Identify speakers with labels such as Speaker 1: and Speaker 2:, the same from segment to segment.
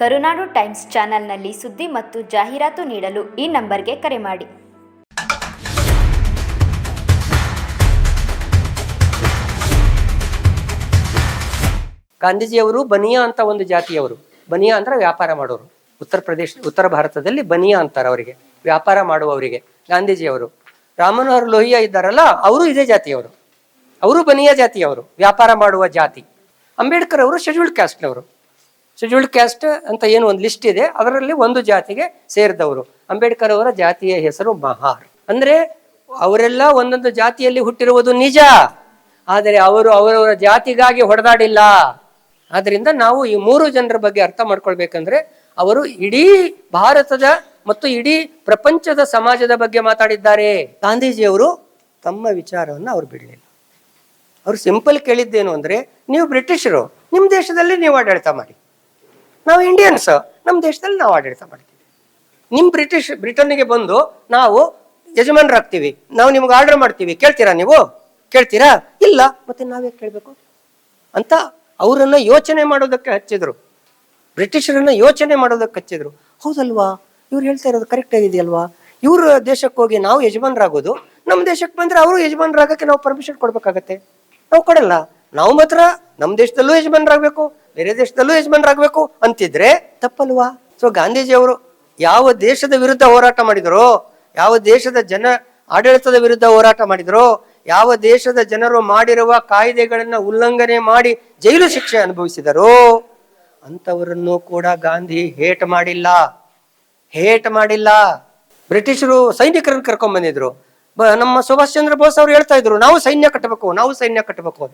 Speaker 1: ಕರುನಾಡು times ಚಾನೆಲ್ನಲ್ಲಿ ಸುದ್ದಿ ಮತ್ತು ಜಾಹೀರಾತು ನೀಡಲು ಈ ನಂಬರ್ಗೆ ಕರೆ ಮಾಡಿ.
Speaker 2: ಗಾಂಧೀಜಿಯವರು ಬನಿಯಾ ಅಂತ ಒಂದು ಜಾತಿಯವರು. ಬನಿಯಾ ಅಂದ್ರೆ ವ್ಯಾಪಾರ ಮಾಡೋರು. ಉತ್ತರ ಪ್ರದೇಶ, ಉತ್ತರ ಭಾರತದಲ್ಲಿ ಬನಿಯಾ ಅಂತಾರೆ ಅವರಿಗೆ. ವ್ಯಾಪಾರ ಮಾಡುವವರಿಗೆ, ಗಾಂಧೀಜಿಯವರು. ರಾಮನೋಹರ್ ಲೋಹಿಯಾ ಇದ್ದಾರಲ್ಲ, ಅವರು ಇದೇ ಜಾತಿಯವರು. ಅವರು ಬನಿಯಾ ಜಾತಿಯವರು, ವ್ಯಾಪಾರ ಮಾಡುವ ಜಾತಿ. ಅಂಬೇಡ್ಕರ್ ಅವರು ಶೆಡ್ಯೂಲ್ಡ್ ಕ್ಯಾಸ್ಟ್ನವರು. ಶೆಡ್ಯೂಲ್ಡ್ ಕ್ಯಾಸ್ಟ್ ಅಂತ ಏನು ಒಂದು ಲಿಸ್ಟ್ ಇದೆ, ಅದರಲ್ಲಿ ಒಂದು ಜಾತಿಗೆ ಸೇರಿದವರು. ಅಂಬೇಡ್ಕರ್ ಅವರ ಜಾತಿಯ ಹೆಸರು ಮಹಾರ್. ಅಂದ್ರೆ ಅವರೆಲ್ಲ ಒಂದೊಂದು ಜಾತಿಯಲ್ಲಿ ಹುಟ್ಟಿರುವುದು ನಿಜ. ಆದರೆ ಅವರು ಅವರವರ ಜಾತಿಗಾಗಿ ಹೊಡೆದಾಡಿಲ್ಲ. ಆದ್ರಿಂದ ನಾವು ಈ ಮೂರು ಜನರ ಬಗ್ಗೆ ಅರ್ಥ ಮಾಡ್ಕೊಳ್ಬೇಕಂದ್ರೆ, ಅವರು ಇಡೀ ಭಾರತದ ಮತ್ತು ಇಡೀ ಪ್ರಪಂಚದ ಸಮಾಜದ ಬಗ್ಗೆ ಮಾತಾಡಿದ್ದಾರೆ. ಗಾಂಧೀಜಿಯವರು ತಮ್ಮ ವಿಚಾರವನ್ನು ಅವ್ರು ಬಿಡಲಿಲ್ಲ. ಅವರು ಸಿಂಪಲ್ ಕೇಳಿದ್ದೇನು ಅಂದರೆ, ನೀವು ಬ್ರಿಟಿಷರು ನಿಮ್ಮ ದೇಶದಲ್ಲಿ ನೀವು ಆಡಳಿತ ಮಾಡಿ. ನಾವು ಇಂಡಿಯನ್ಸ್ ನಮ್ಮ ದೇಶದಲ್ಲಿ ನಾವು ಆಡಳಿತ ಮಾಡ್ತೀವಿ. ನಿಮ್ಮ ಬ್ರಿಟಿಷ್ ಬ್ರಿಟನ್ನಿಗೆ ಬಂದು ನಾವು ಯಜಮಾನರಾಗ್ತೀವಿ ನಾವು ನಿಮ್ಗೆ ಆರ್ಡರ್ ಮಾಡ್ತೀವಿ. ಕೇಳ್ತೀರಾ ನೀವು? ಕೇಳ್ತೀರಾ? ಇಲ್ಲ. ಮತ್ತೆ ನಾವೇ ಕೇಳಬೇಕು? ಅಂತ ಅವರನ್ನು ಯೋಚನೆ ಮಾಡೋದಕ್ಕೆ ಹಚ್ಚಿದ್ರು. ಬ್ರಿಟಿಷರನ್ನು ಯೋಚನೆ ಮಾಡೋದಕ್ಕೆ ಹಚ್ಚಿದ್ರು. ಹೌದಲ್ವಾ? ಇವ್ರು ಹೇಳ್ತಾ ಇರೋದು ಕರೆಕ್ಟ್ ಆಗಿದೆಯಲ್ವಾ? ಇವ್ರ ದೇಶಕ್ಕೆ ಹೋಗಿ ನಾವು ಯಜಮಾನರಾಗೋದು ನಮ್ಮ ದೇಶಕ್ಕೆ ಬಂದರೆ ಅವರು ಯಜಮಾನರಾಗಕ್ಕೆ ನಾವು ಪರ್ಮಿಷನ್ ಕೊಡಬೇಕಾಗತ್ತೆ. ನಾವು ಕೊಡಲ್ಲ. ನಾವು ಮಾತ್ರ ನಮ್ಮ ದೇಶದಲ್ಲೂ ಯಜಮಾನರಾಗಬೇಕು. ಬೇರೆ ದೇಶದಲ್ಲೂ ಯಜಮಾನರಾಗಬೇಕು ಅಂತಿದ್ರೆ ತಪ್ಪಲ್ವಾ? ಸೊ ಗಾಂಧೀಜಿಯವರು ಯಾವ ದೇಶದ ವಿರುದ್ಧ ಹೋರಾಟ ಮಾಡಿದರೋ, ಯಾವ ದೇಶದ ಜನ ಆಡಳಿತದ ವಿರುದ್ಧ ಹೋರಾಟ ಮಾಡಿದರೋ, ಯಾವ ದೇಶದ ಜನರು ಮಾಡಿರುವ ಕಾಯ್ದೆಗಳನ್ನ ಉಲ್ಲಂಘನೆ ಮಾಡಿ ಜೈಲು ಶಿಕ್ಷೆ ಅನುಭವಿಸಿದರೋ, ಅಂಥವರನ್ನು ಕೂಡ ಗಾಂಧಿ ಹೇಟ್ ಮಾಡಿಲ್ಲ. ಹೇಟ್ ಮಾಡಿಲ್ಲ. ಬ್ರಿಟಿಷರು ಸೈನಿಕರನ್ನು ಕರ್ಕೊಂಡ್ ಬಂದಿದ್ರು. ನಮ್ಮ ಸುಭಾಷ್ ಚಂದ್ರ ಬೋಸ್ ಅವರು ಹೇಳ್ತಾ ಇದ್ರು, ನಾವು ಸೈನ್ಯ ಕಟ್ಟಬೇಕು, ನಾವು ಸೈನ್ಯ ಕಟ್ಟಬೇಕು.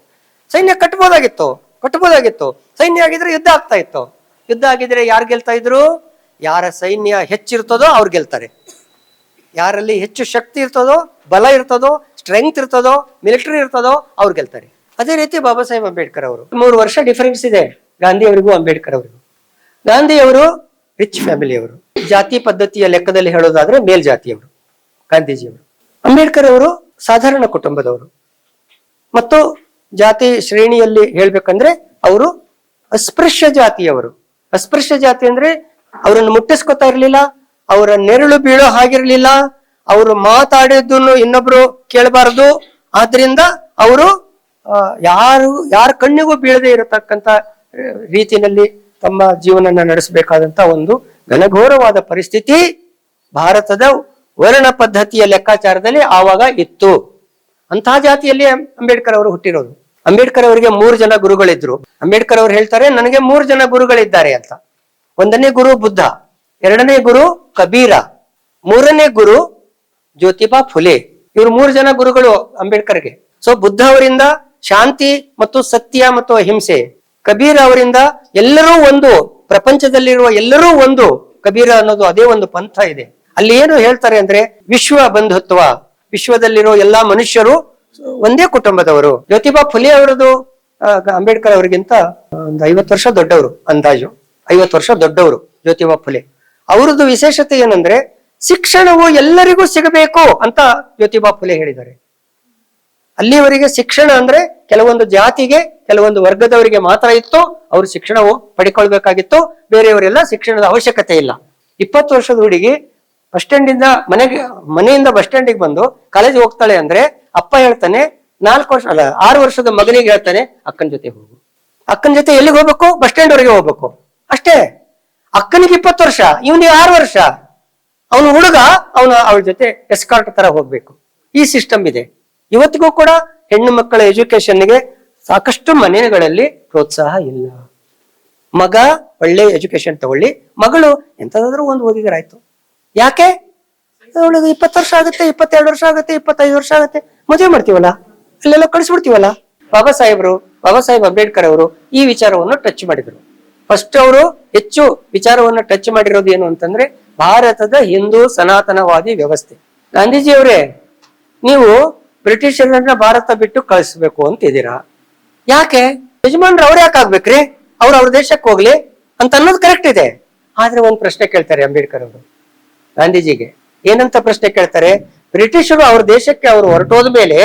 Speaker 2: ಸೈನ್ಯ ಕಟ್ಬೋದಾಗಿತ್ತು. ಕಟ್ಬೋದಾಗಿತ್ತು ಸೈನ್ಯ ಆಗಿದ್ರೆ ಯುದ್ಧ ಆಗ್ತಾ ಇತ್ತು. ಯುದ್ಧ ಆಗಿದ್ರೆ ಯಾರು ಗೆಲ್ತಾ ಇದ್ರು? ಯಾರ ಸೈನ್ಯ ಹೆಚ್ಚಿರ್ತದೋ ಅವ್ರು ಗೆಲ್ತಾರೆ. ಯಾರಲ್ಲಿ ಹೆಚ್ಚು ಶಕ್ತಿ ಇರ್ತದೋ, ಬಲ ಇರ್ತದೋ ಸ್ಟ್ರೆಂಗ್ತ್ ಇರ್ತದೋ ಮಿಲಿಟರಿ ಇರ್ತದೋ ಅವ್ರು ಗೆಲ್ತಾರೆ. ಅದೇ ರೀತಿ ಬಾಬಾ ಸಾಹೇಬ್ ಅಂಬೇಡ್ಕರ್ ಅವರು. ಮೂರು ವರ್ಷ ಡಿಫರೆನ್ಸ್ ಇದೆ ಗಾಂಧಿ ಅವರಿಗೂ, ಅಂಬೇಡ್ಕರ್ ಅವರಿಗೂ. ಗಾಂಧಿ ಅವರು ರಿಚ್ ಫ್ಯಾಮಿಲಿಯವರು ಜಾತಿ ಪದ್ಧತಿಯ ಲೆಕ್ಕದಲ್ಲಿ ಹೇಳೋದಾದ್ರೆ ಮೇಲ್ಜಾತಿಯವರು ಗಾಂಧೀಜಿಯವರು. ಅಂಬೇಡ್ಕರ್ ಅವರು ಸಾಧಾರಣ ಕುಟುಂಬದವರು. ಮತ್ತು ಜಾತಿ ಶ್ರೇಣಿಯಲ್ಲಿ ಹೇಳ್ಬೇಕಂದ್ರೆ ಅವರು ಅಸ್ಪೃಶ್ಯ ಜಾತಿಯವರು. ಅಸ್ಪೃಶ್ಯ ಜಾತಿ ಅಂದ್ರೆ ಅವರನ್ನು ಮುಟ್ಟಿಸ್ಕೊತಾ ಇರ್ಲಿಲ್ಲ, ಅವರ ನೆರಳು ಬೀಳೋ ಹಾಗಿರ್ಲಿಲ್ಲ, ಅವರು ಮಾತಾಡಿದ್ದನ್ನು ಇನ್ನೊಬ್ರು ಕೇಳಬಾರದು. ಆದ್ರಿಂದ ಅವರು ಯಾರು, ಯಾರ ಕಣ್ಣಿಗೂ ಬೀಳದೆ ಇರತಕ್ಕಂತ ರೀತಿಯಲ್ಲಿ ತಮ್ಮ ಜೀವನನ ನಡೆಸಬೇಕಾದಂತ ಒಂದು ಘನಘೋರವಾದ ಪರಿಸ್ಥಿತಿ ಭಾರತದ ವರ್ಣ ಪದ್ಧತಿಯ ಲೆಕ್ಕಾಚಾರದಲ್ಲಿ ಆವಾಗ ಇತ್ತು. ಅಂತಹ ಜಾತಿಯಲ್ಲಿ ಅಂಬೇಡ್ಕರ್ ಅವರು ಹುಟ್ಟಿರೋದು. ಅಂಬೇಡ್ಕರ್ ಅವರಿಗೆ ಮೂರು ಜನ ಗುರುಗಳಿದ್ರು. ಅಂಬೇಡ್ಕರ್ ಅವರು ಹೇಳ್ತಾರೆ, ನನಗೆ ಮೂರು ಜನ ಗುರುಗಳಿದ್ದಾರೆ ಅಂತ. ಒಂದನೇ ಗುರು ಬುದ್ಧ, ಎರಡನೇ ಗುರು ಕಬೀರ, ಮೂರನೇ ಗುರು ಜ್ಯೋತಿಬಾ ಫುಲೆ. ಇವರು ಮೂರು ಜನ ಗುರುಗಳು ಅಂಬೇಡ್ಕರ್ಗೆ. ಸೊ ಬುದ್ಧ ಅವರಿಂದ ಶಾಂತಿ ಮತ್ತು ಸತ್ಯ ಮತ್ತು ಅಹಿಂಸೆ. ಕಬೀರ ಅವರಿಂದ ಎಲ್ಲರೂ ಒಂದು, ಪ್ರಪಂಚದಲ್ಲಿರುವ ಎಲ್ಲರೂ ಒಂದು, ಕಬೀರ ಅನ್ನೋದು ಅದೇ ಒಂದು ಪಂಥ ಇದೆ. ಅಲ್ಲಿ ಏನು ಹೇಳ್ತಾರೆ ಅಂದ್ರೆ, ವಿಶ್ವ ಬಂಧುತ್ವ. ವಿಶ್ವದಲ್ಲಿರೋ ಎಲ್ಲಾ ಮನುಷ್ಯರು ಒಂದೇ ಕುಟುಂಬದವರು, ಜ್ಯೋತಿಬಾ ಫುಲೆ ಅವರದು ಅಂಬೇಡ್ಕರ್ ಅವರಿಗಿಂತ ಒಂದು ಐವತ್ತು ವರ್ಷ ದೊಡ್ಡವರು, ಅಂದಾಜು. ಐವತ್ತು ವರ್ಷ ದೊಡ್ಡವರು ಜ್ಯೋತಿಬಾ ಫುಲೆ. ಅವರದ್ದು ವಿಶೇಷತೆ ಏನಂದ್ರೆ, ಶಿಕ್ಷಣವು ಎಲ್ಲರಿಗೂ ಸಿಗಬೇಕು ಅಂತ ಜ್ಯೋತಿಬಾ ಫುಲೆ ಹೇಳಿದ್ದಾರೆ. ಅಲ್ಲಿವರೆಗೆ ಶಿಕ್ಷಣ ಅಂದ್ರೆ ಕೆಲವೊಂದು ಜಾತಿಗೆ, ಕೆಲವೊಂದು ವರ್ಗದವರಿಗೆ ಮಾತ್ರ ಇತ್ತು, ಅವರು ಶಿಕ್ಷಣವು ಪಡ್ಕೊಳ್ಬೇಕಾಗಿತ್ತು, ಬೇರೆಯವರೆಲ್ಲ ಶಿಕ್ಷಣದ ಅವಶ್ಯಕತೆ ಇಲ್ಲ. ಇಪ್ಪತ್ತು ವರ್ಷದ ಹುಡುಗಿ ಬಸ್ ಸ್ಟ್ಯಾಂಡ್ ಇಂದ ಮನೆಗೆ, ಮನೆಯಿಂದ ಬಸ್ ಸ್ಟ್ಯಾಂಡಿಗೆ ಬಂದು ಕಾಲೇಜ್ ಹೋಗ್ತಾಳೆ ಅಂದ್ರೆ ಅಪ್ಪ ಹೇಳ್ತಾನೆ, ನಾಲ್ಕು ವರ್ಷ, ಅಲ್ಲ, ಆರು ವರ್ಷದ ಮಗನಿಗೆ ಹೇಳ್ತಾನೆ, ಅಕ್ಕನ ಜೊತೆ ಹೋಗು. ಅಕ್ಕನ ಜೊತೆ ಎಲ್ಲಿಗೆ ಹೋಗ್ಬೇಕು? ಬಸ್ ಸ್ಟ್ಯಾಂಡ್ ವರೆಗೆ ಹೋಗ್ಬೇಕು. ಅಷ್ಟೇ. ಅಕ್ಕನಿಗೆ ಇಪ್ಪತ್ತು ವರ್ಷ, ಇವನಿಗೆ ಆರು ವರ್ಷ. ಅವನು ಹುಡುಗ, ಅವನು ಅವಳ ಜೊತೆ ಎಸ್ಕಾರ್ಟ್ ತರ ಹೋಗ್ಬೇಕು. ಈ ಸಿಸ್ಟಮ್ ಇದೆ. ಇವತ್ತಿಗೂ ಕೂಡ ಹೆಣ್ಣು ಮಕ್ಕಳ ಎಜುಕೇಶನ್ಗೆ ಸಾಕಷ್ಟು ಮನೆಗಳಲ್ಲಿ ಪ್ರೋತ್ಸಾಹ ಇಲ್ಲ. ಮಗ ಒಳ್ಳೆ ಎಜುಕೇಶನ್ ತಗೊಳ್ಳಿ. ಮಗಳು ಎಂತದಾದ್ರೂ ಒಂದು ಓದಿದ್ರಾಯ್ತು ಯಾಕೆ? ಅವಳಿಗೆ ಇಪ್ಪತ್ತು ವರ್ಷ ಆಗುತ್ತೆ, ಇಪ್ಪತ್ತೆರಡು ವರ್ಷ ಆಗುತ್ತೆ, ಇಪ್ಪತ್ತೈದು ವರ್ಷ ಆಗುತ್ತೆ. ಮದುವೆ ಮಾಡ್ತೀವಲ್ಲ? ಅಲ್ಲೆಲ್ಲ ಕಳಿಸ್ಬಿಡ್ತೀವಲ್ಲ? ಬಾಬಾ ಸಾಹೇಬ್ರು, ಬಾಬಾ ಸಾಹೇಬ್ ಅಂಬೇಡ್ಕರ್ ಅವರು ಈ ವಿಚಾರವನ್ನು ಟಚ್ ಮಾಡಿದ್ರು. ಫಸ್ಟ್ ಅವರು ಹೆಚ್ಚು ವಿಚಾರವನ್ನು ಟಚ್ ಮಾಡಿರೋದು ಏನು ಅಂತಂದ್ರೆ ಭಾರತದ ಹಿಂದೂ ಸನಾತನವಾದಿ ವ್ಯವಸ್ಥೆ. ಗಾಂಧೀಜಿಯವರೇ, ನೀವು ಬ್ರಿಟಿಷರನ್ನ ಭಾರತ ಬಿಟ್ಟು ಕಳಿಸ್ಬೇಕು ಅಂತಿದ್ದೀರಾ? ಯಾಕೆ? ಯಜಮಾನ್ರು ಅವ್ರು ಯಾಕೆ ಆಗ್ಬೇಕ್ರಿ? ಅವ್ರು ಅವ್ರ ದೇಶಕ್ಕೆ ಹೋಗ್ಲಿ ಅಂತ ಅನ್ನೋದು ಕರೆಕ್ಟ್ ಇದೆ. ಆದ್ರೆ ಒಂದ್ ಪ್ರಶ್ನೆ ಕೇಳ್ತಾರೆ ಅಂಬೇಡ್ಕರ್ ಅವರು. ಗಾಂಧೀಜಿಗೆ ಏನಂತ ಪ್ರಶ್ನೆ ಕೇಳ್ತಾರೆ? ಬ್ರಿಟಿಷರು ಅವ್ರ ದೇಶಕ್ಕೆ ಅವರು ಹೊರಟೋದ ಮೇಲೆ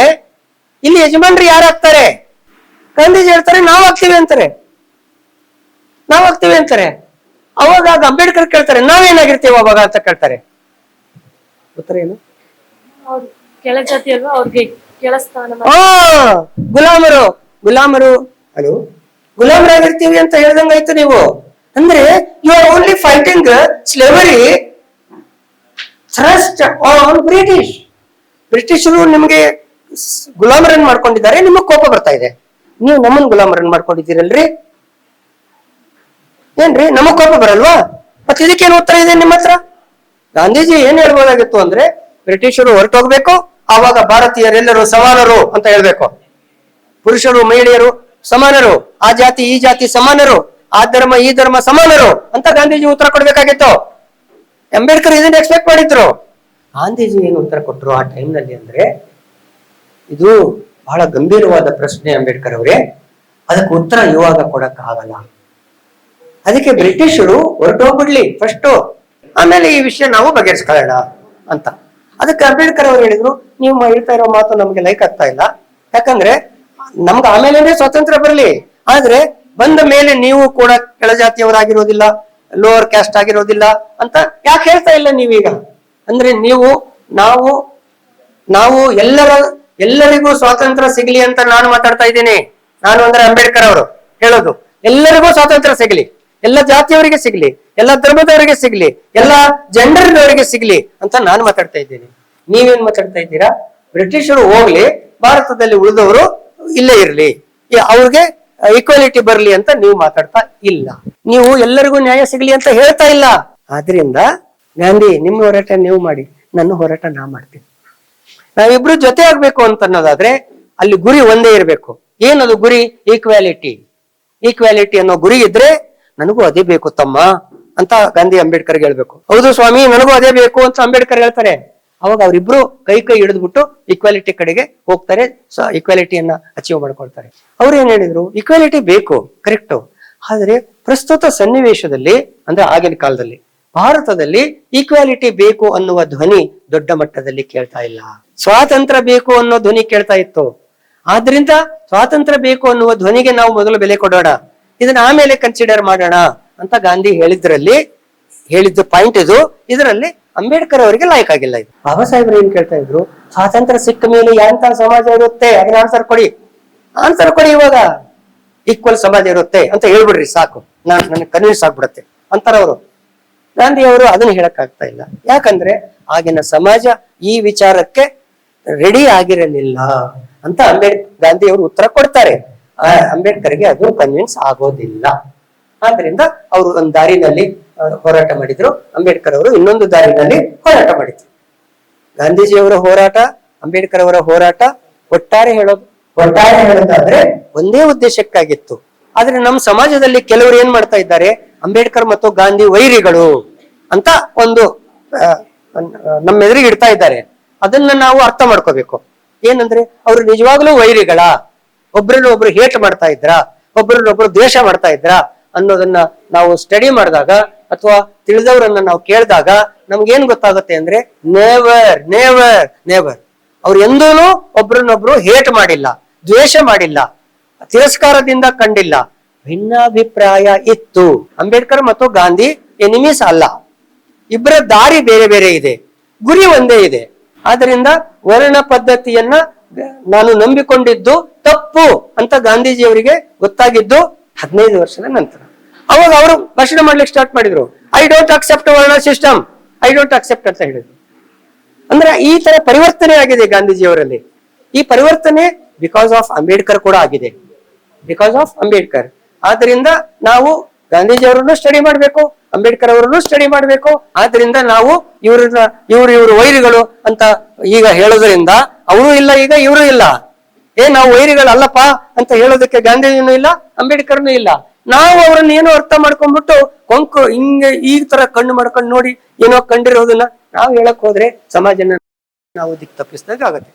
Speaker 2: ಇಲ್ಲಿ ಯಜಮಾನ್ರು ಯಾರಾಗ್ತಾರೆ ಗಾಂಧೀಜಿ ಹೇಳ್ತಾರೆ ನಾವ್ ಆಗ್ತೀವಿ ಅಂತಾರೆ. ನಾವ್ ಆಗ್ತೀವಿ ಅಂತಾರೆ. ಅವಾಗ ಆಗ ಅಂಬೇಡ್ಕರ್ ಕೇಳ್ತಾರೆ ನಾವೇನಾಗಿರ್ತೀವಿ ಅವಾಗ ಅಂತ ಕೇಳ್ತಾರೆ. ಉತ್ತರ ಏನು?
Speaker 3: ಅವ್ರು ಕೆಳ ಜಾತಿ ಅಲ್ವಾ? ಅವ್ರಿಗೆ ಕೆಳ ಸ್ಥಾನ
Speaker 2: ಆ ಗುಲಾಮರು ಗುಲಾಮರು. ಹಲೋ? ಗುಲಾಮರಾಗಿರ್ತೀವಿ ಅಂತ ಹೇಳ್ದಂಗಾಯ್ತು ನೀವು. ಅಂದ್ರೆ you are only fighting slavery thrust on British ಬ್ರಿಟಿಷರು ನಿಮಗೆ ಗುಲಾಮರನ್ನ ಮಾಡ್ಕೊಂಡಿದ್ದಾರೆ, ನಿಮಗೆ ಕೋಪ ಬರ್ತಾ ಇದೆ. ನೀವು ನಮ್ಮನ್ನ ಗುಲಾಮರನ್ ಮಾಡ್ಕೊಂಡಿದ್ದೀರಲ್ರಿ? ಏನ್ರಿ, ನಮಗ್ ಕೋಪ ಬರಲ್ವಾ? ಮತ್ತೆ ಇದಕ್ಕೇನು ಉತ್ತರ ಇದೆ ನಿಮ್ಮ ಹತ್ರ? ಗಾಂಧೀಜಿ ಏನ್ ಹೇಳ್ಬೋದಾಗಿತ್ತು ಅಂದ್ರೆ, ಬ್ರಿಟಿಷರು ಹೊರಟೋಗ್ಬೇಕು, ಆವಾಗ ಭಾರತೀಯರೆಲ್ಲರೂ ಸಮಾನರು ಅಂತ ಹೇಳ್ಬೇಕು. ಪುರುಷರು, ಮಹಿಳೆಯರು ಸಮಾನರು, ಆ ಜಾತಿ, ಈ ಜಾತಿ ಸಮಾನರು, ಆ ಧರ್ಮ, ಈ ಧರ್ಮ ಸಮಾನರು ಅಂತ ಗಾಂಧೀಜಿ ಉತ್ತರ ಕೊಡ್ಬೇಕಾಗಿತ್ತು. ಅಂಬೇಡ್ಕರ್ ಇದನ್ನ ಎಕ್ಸ್ಪೆಕ್ಟ್ ಮಾಡಿದ್ರು. ಗಾಂಧೀಜಿ ಏನು ಉತ್ತರ ಕೊಟ್ಟರು ಆ ಟೈಮ್ನಲ್ಲಿ ಅಂದ್ರೆ, ಇದು ಬಹಳ ಗಂಭೀರವಾದ ಪ್ರಶ್ನೆ ಅಂಬೇಡ್ಕರ್ ಅವರೇ. ಅದಕ್ಕೆ ಉತ್ತರ ಇವಾಗ ಕೊಡಕ್ ಆಗಲ್ಲ. ಅದಕ್ಕೆ ಬ್ರಿಟಿಷರು ಹೊರಟೋಗ್ಬಿಡ್ಲಿ ಫಸ್ಟ್ ಆಮೇಲೆ ಈ ವಿಷಯ ನಾವು ಬಗೆಹರಿಸ್ಕೊಳ್ಳೋಣ ಅಂತ. ಅದಕ್ಕೆ ಅಂಬೇಡ್ಕರ್ ಅವರು ಹೇಳಿದ್ರು, ನೀವು ಹೇಳ್ತಾ ಇರೋ ಮಾತು ನಮ್ಗೆ ಲೈಕ್ ಆಗ್ತಾ ಇಲ್ಲ. ಯಾಕಂದ್ರೆ, ನಮ್ಗೆ ಆಮೇಲೆ ಸ್ವಾತಂತ್ರ್ಯ ಬರಲಿ. ಆದ್ರೆ ಬಂದ ಮೇಲೆ ನೀವು ಕೂಡ ಕೆಳಜಾತಿಯವರಾಗಿರೋದಿಲ್ಲ ಲೋವರ್ ಕ್ಯಾಸ್ಟ್ ಆಗಿರೋದಿಲ್ಲ ಅಂತ ಯಾಕೆ ಹೇಳ್ತಾ ಇಲ್ಲ ನೀವೀಗ? ಅಂದ್ರೆ ನೀವು, ನಾವು ನಾವು ಎಲ್ಲರ, ಎಲ್ಲರಿಗೂ ಸ್ವಾತಂತ್ರ್ಯ ಸಿಗಲಿ ಅಂತ ನಾನು ಮಾತಾಡ್ತಾ ಇದ್ದೀನಿ. ನಾನು ಅಂದ್ರೆ ಅಂಬೇಡ್ಕರ್ ಅವರು, ಹೇಳೋದು. ಎಲ್ಲರಿಗೂ ಸ್ವಾತಂತ್ರ್ಯ ಸಿಗಲಿ. ಎಲ್ಲ ಜಾತಿಯವರಿಗೆ ಸಿಗ್ಲಿ. ಎಲ್ಲ ಧರ್ಮದವರಿಗೆ ಸಿಗ್ಲಿ. ಎಲ್ಲ ಜೆಂಡರ್ನವರಿಗೆ ಸಿಗ್ಲಿ ಅಂತ ನಾನು ಮಾತಾಡ್ತಾ ಇದ್ದೀನಿ. ನೀವೇನ್ ಮಾತಾಡ್ತಾ ಇದ್ದೀರಾ? ಬ್ರಿಟಿಷರು ಹೋಗ್ಲಿ, ಭಾರತದಲ್ಲಿ ಉಳಿದವರು ಇಲ್ಲೇ ಇರಲಿ. ಅವ್ರಿಗೆ ಈಕ್ವಾಲಿಟಿ ಬರಲಿ ಅಂತ ನೀವು ಮಾತಾಡ್ತಾ ಇಲ್ಲ. ನೀವು ಎಲ್ಲರಿಗೂ ನ್ಯಾಯ ಸಿಗಲಿ ಅಂತ ಹೇಳ್ತಾ ಇಲ್ಲ. ಆದ್ರಿಂದ ಗಾಂಧಿ, ನಿಮ್ಮ ಹೋರಾಟ ನೀವು ಮಾಡಿ, ನನ್ನ ಹೋರಾಟ ನಾ ಮಾಡ್ತೀನಿ. ನಾವಿಬ್ರು ಜೊತೆ ಆಗ್ಬೇಕು ಅಂತ ಅನ್ನೋದಾದ್ರೆ ಅಲ್ಲಿ ಗುರಿ ಒಂದೇ ಇರಬೇಕು. ಏನದು ಗುರಿ? ಈಕ್ವಾಲಿಟಿ ಈಕ್ವಾಲಿಟಿ ಅನ್ನೋ ಗುರಿ ಇದ್ರೆ ನನಗೂ ಅದೇ ಬೇಕು ತಮ್ಮ ಅಂತ ಗಾಂಧಿ ಅಂಬೇಡ್ಕರ್ ಹೇಳ್ಬೇಕು. ಹೌದು ಸ್ವಾಮಿ, ನನಗೂ ಅದೇ ಬೇಕು ಅಂತ ಅಂಬೇಡ್ಕರ್ ಹೇಳ್ತಾರೆ. ಅವಾಗ ಅವರಿಬ್ರು ಕೈ ಕೈ ಹಿಡಿದ್ಬಿಟ್ಟು ಈಕ್ವಾಲಿಟಿ ಕಡೆಗೆ ಹೋಗ್ತಾರೆ. ಸೊ ಈಕ್ವಾಲಿಟಿಯನ್ನ ಅಚೀವ್ ಮಾಡ್ಕೊಳ್ತಾರೆ. ಅವ್ರು ಏನ್ ಹೇಳಿದ್ರು? ಈಕ್ವಾಲಿಟಿ ಬೇಕು. ಕರೆಕ್ಟ್ ಆದರೆ ಪ್ರಸ್ತುತ ಸನ್ನಿವೇಶದಲ್ಲಿ, ಅಂದ್ರೆ ಆಗಿನ ಕಾಲದಲ್ಲಿ, ಭಾರತದಲ್ಲಿ ಈಕ್ವಾಲಿಟಿ ಬೇಕು ಅನ್ನುವ ಧ್ವನಿ ದೊಡ್ಡ ಮಟ್ಟದಲ್ಲಿ ಕೇಳ್ತಾ ಇಲ್ಲ. ಸ್ವಾತಂತ್ರ್ಯ ಬೇಕು ಅನ್ನೋ ಧ್ವನಿ ಕೇಳ್ತಾ ಇತ್ತು. ಆದ್ರಿಂದ ಸ್ವಾತಂತ್ರ್ಯ ಬೇಕು ಅನ್ನುವ ಧ್ವನಿಗೆ ನಾವು ಮೊದಲು ಬೆಲೆ ಕೊಡೋಣ. ಇದನ್ನ ಆಮೇಲೆ ಕನ್ಸಿಡರ್ ಮಾಡೋಣ ಅಂತ ಗಾಂಧಿ ಹೇಳಿದ್ರಲ್ಲಿ, ಹೇಳಿದ್ದ ಪಾಯಿಂಟ್ ಇದು. ಇದರಲ್ಲಿ ಅಂಬೇಡ್ಕರ್ ಅವರಿಗೆ ಲಾಯಕ್ ಆಗಿಲ್ಲ ಇದು. ಬಾಬಾ ಸಾಹೇಬ್ರು ಏನ್ ಕೇಳ್ತಾ ಇದ್ರು? ಸ್ವಾತಂತ್ರ್ಯ ಸಿಕ್ಕ ಮೇಲೆ ಎಂತ ಸಮಾಜ ಇರುತ್ತೆ, ಅದನ್ನ ಆನ್ಸರ್ ಕೊಡಿ. ಆನ್ಸರ್ ಕೊಡಿ ಇವಾಗ. ಈಕ್ವಲ್ ಸಮಾಜ ಇರುತ್ತೆ ಅಂತ ಹೇಳ್ಬಿಡ್ರಿ, ಸಾಕು. ನಾನು ನನಗೆ ಕನ್ವಿನ್ಸ್ ಆಗ್ಬಿಡುತ್ತೆ ಅಂತಾರೆ ಅವರು ಗಾಂಧಿ ಅವರು ಅದನ್ನ ಹೇಳಕ್ ಆಗ್ತಾ ಇಲ್ಲ. ಯಾಕಂದ್ರೆ ಆಗಿನ ಸಮಾಜ ಈ ವಿಚಾರಕ್ಕೆ ರೆಡಿ ಆಗಿರಲಿಲ್ಲ ಅಂತ ಅಂಬೇಡ್ ಗಾಂಧಿ ಅವರು ಉತ್ತರ ಕೊಡ್ತಾರೆ. ಅಂಬೇಡ್ಕರ್ಗೆ ಅದು ಕನ್ವಿನ್ಸ್ ಆಗೋದಿಲ್ಲ. ಆದ್ರಿಂದ ಅವರು ಒಂದು ದಾರಿನಲ್ಲಿ ಹೋರಾಟ ಮಾಡಿದ್ರು. ಅಂಬೇಡ್ಕರ್ ಅವರು ಇನ್ನೊಂದು ದಾರಿನಲ್ಲಿ ಹೋರಾಟ ಮಾಡಿದ್ರು. ಗಾಂಧೀಜಿಯವರ ಹೋರಾಟ ಅಂಬೇಡ್ಕರ್ ಅವರ ಹೋರಾಟ ಒಟ್ಟಾರೆ ಹೇಳೋದು. ಒಟ್ಟಾರೆ ಹೇಳೋದಾದ್ರೆ ಒಂದೇ ಉದ್ದೇಶಕ್ಕಾಗಿತ್ತು. ಆದ್ರೆ ನಮ್ಮ ಸಮಾಜದಲ್ಲಿ ಕೆಲವರು ಏನ್ ಮಾಡ್ತಾ ಇದ್ದಾರೆ? ಅಂಬೇಡ್ಕರ್ ಮತ್ತು ಗಾಂಧಿ ವೈರಿಗಳು ಅಂತ ಒಂದು ನಮ್ಮ ಎದುರಿಗೆ ಇಡ್ತಾ ಇದ್ದಾರೆ. ಅದನ್ನ ನಾವು ಅರ್ಥ ಮಾಡ್ಕೋಬೇಕು. ಏನಂದ್ರೆ ಅವರು ನಿಜವಾಗ್ಲೂ ವೈರಿಗಳ? ಒಬ್ರನ್ನ ಒಬ್ರು ಹೇಟ್ ಮಾಡ್ತಾ ಇದ್ರ? ಒಬ್ರನ್ನೊಬ್ರು ದ್ವೇಷ ಮಾಡ್ತಾ ಇದ್ರ? ಅನ್ನೋದನ್ನ ನಾವು ಸ್ಟಡಿ ಮಾಡಿದಾಗ ಅಥವಾ ತಿಳಿದವರನ್ನ ನಾವು ಕೇಳಿದಾಗ ನಮ್ಗೇನ್ ಗೊತ್ತಾಗುತ್ತೆ ಅಂದ್ರೆ ನೇವರ್ ನೇವರ್ ನೇವರ್ ಅವ್ರು ಎಂದೂ ಒಬ್ರನ್ನೊಬ್ರು ಹೇಟ್ ಮಾಡಿಲ್ಲ, ದ್ವೇಷ ಮಾಡಿಲ್ಲ, ತಿರಸ್ಕಾರದಿಂದ ಕಂಡಿಲ್ಲ. ಭಿನ್ನಾಭಿಪ್ರಾಯ ಇತ್ತು. ಅಂಬೇಡ್ಕರ್ ಮತ್ತು ಗಾಂಧಿ ಎನಿಮೀಸ್ ಅಲ್ಲ. ಇಬ್ಬರ ದಾರಿ ಬೇರೆ ಬೇರೆ ಇದೆ. ಗುರಿ ಒಂದೇ ಇದೆ. ಆದ್ರಿಂದ ವರ್ಣ ಪದ್ಧತಿಯನ್ನ ನಾನು ನಂಬಿಕೊಂಡಿದ್ದು ತಪ್ಪು ಅಂತ ಗಾಂಧೀಜಿಯವರಿಗೆ ಗೊತ್ತಾಗಿದ್ದು ಹದಿನೈದು ವರ್ಷದ ನಂತರ. ಅವಾಗ ಅವರು ಭಾಷಣ ಮಾಡ್ಲಿಕ್ಕೆ ಸ್ಟಾರ್ಟ್ ಮಾಡಿದ್ರು. ಐ ಡೋಂಟ್ ಅಕ್ಸೆಪ್ಟ್ ವರ್ಣ ಸಿಸ್ಟಮ್ ಐ ಡೋಂಟ್ ಅಕ್ಸೆಪ್ಟ್ ಅಂತ ಹೇಳಿದ್ರು. ಅಂದ್ರೆ ಈ ತರ ಪರಿವರ್ತನೆ ಆಗಿದೆ ಗಾಂಧೀಜಿಯವರಲ್ಲಿ ಈ ಪರಿವರ್ತನೆ ಬಿಕಾಸ್ ಆಫ್ ಅಂಬೇಡ್ಕರ್ ಕೂಡ ಆಗಿದೆ. Because of Ambedkar. ಆದ್ರಿಂದ ನಾವು ಗಾಂಧೀಜಿ ಅವರನ್ನು ಸ್ಟಡಿ ಮಾಡಬೇಕು, ಅಂಬೇಡ್ಕರ್ ಅವರನ್ನು ಸ್ಟಡಿ ಮಾಡಬೇಕು. ಆದ್ರಿಂದ ನಾವು ಇವ್ರನ್ನ, ಇವ್ರು ಇವರು ವೈರಿಗಳು ಅಂತ ಈಗ ಹೇಳೋದ್ರಿಂದ ಅವರು ಇಲ್ಲ, ಈಗ ಇವರು ಇಲ್ಲ. ಏ, ನಾವು ವೈರಿಗಳಲ್ಲಪ್ಪ ಅಂತ ಹೇಳೋದಕ್ಕೆ ಗಾಂಧೀಜಿನೂ ಇಲ್ಲ, ಅಂಬೇಡ್ಕರ್ನು ಇಲ್ಲ. ನಾವು ಅವ್ರನ್ನ ಏನೋ ಅರ್ಥ ಮಾಡ್ಕೊಂಡ್ಬಿಟ್ಟು ಕೊಂಕು ಹಿಂಗೆ ಈ ತರ ಕಣ್ಣು ಮಾಡ್ಕೊಂಡು ನೋಡಿ ಏನೋ ಕಂಡಿರೋದನ್ನ ನಾವು ಹೇಳಕ್ ಹೋದ್ರೆ ಸಮಾಜನ ನಾವು ದಿಕ್ ತಪ್ಪಿಸಿದಾಗ ಆಗುತ್ತೆ.